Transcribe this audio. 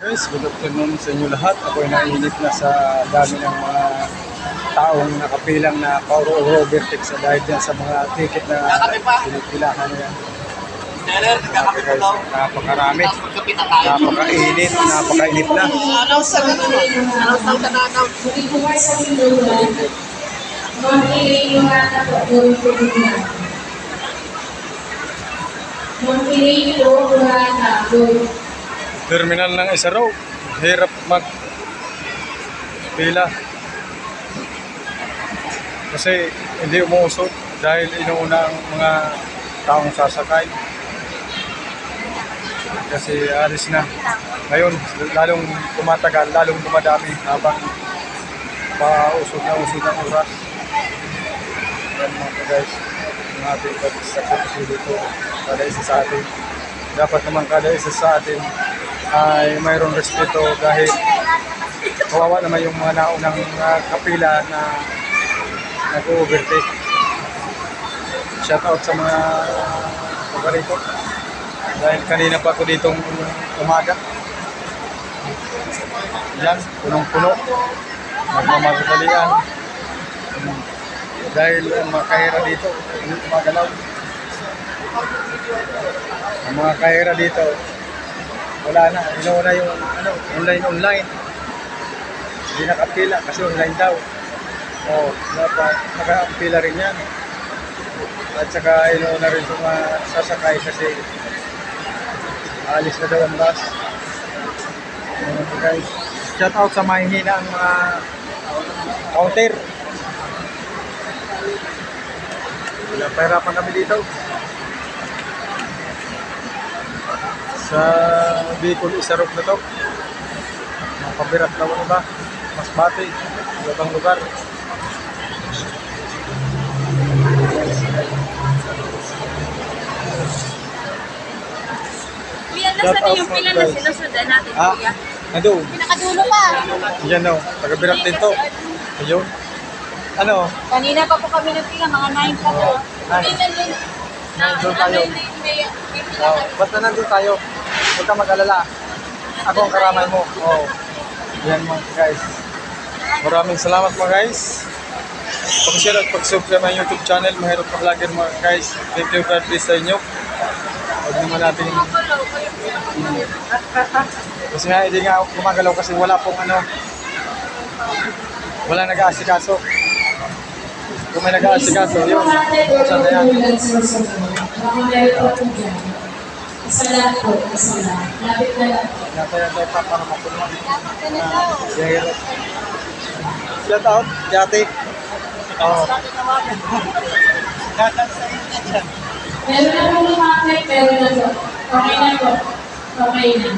Guys, good afternoon sa inyo lahat. Ako ay naiinip na sa dami ng mga taong nakapilang na Pauro Overtake sa dahil dyan sa mga ticket na pinipilahan na yan. Napakarami, napakainit, napakainip na. Announce sa ganun. Announce lang sa na-announce. Terminal ng Isaraw, hirap mag pila. Kasi hindi umuusot dahil inuuna ang mga taong sasakay. Kasi alis na. Ngayon, lalong tumatagal, lalong dumadami habang pausog na usog ang oras. Yan mga guys, ang ating pag-sakot dito kada isa sa atin. Dapat naman kada isa sa atin ay mayroong respeto dahil kawawa naman yung mga naunang uh, kapila na nag-overtake. Shout out sa mga paborito. Dahil kanina pa ako ditong umaga. Yan, punong-puno. Nagmamagdalian. Dahil ang mga kahira dito, hindi gumagalaw. Ang mga kahira dito, wala na. Inuuna yung ano, online online. Hindi nakapila kasi online daw. O, dapat nakapila rin yan. At saka inuuna rin yung mga sasakay kasi alis na daw ang bus. Ano po guys. Shout out sa mahihina ang mga counter. Pahirapan kami dito. Sa Bicol Isarok na to. Mga pabirat na ano ba? Masbate. Ibang lugar. Kuya, nasaan na yung pila na sinusundan natin, Ah, kuya? nado. Pinakadulo pa. Yan o. Taga-birat din to. Ayun. Ano? Kanina pa po kami ng pila, mga 9 pa po. Na, Nandun tayo. Oh, kami. basta nandun tayo. Huwag ka mag-alala. Ako ang karamay mo. Oh. Yan mga guys. Maraming salamat mga guys. Pag-share at pag-subscribe ang YouTube channel. Mahirap na vlogger mga guys. Thank you God bless sa inyo. Huwag naman natin kasi nga hindi nga gumagalaw kasi wala pong ano wala nag-aasikaso. Kung may nag-aasikaso, yun. Saan na yan? Isa lang po, isa lang. Lapit na lang. Nataya tayo pa para mapuno. Yahirap. Shout out, Yate. Oo. Meron na po lumapit, meron na po. Okay na po. Okay na.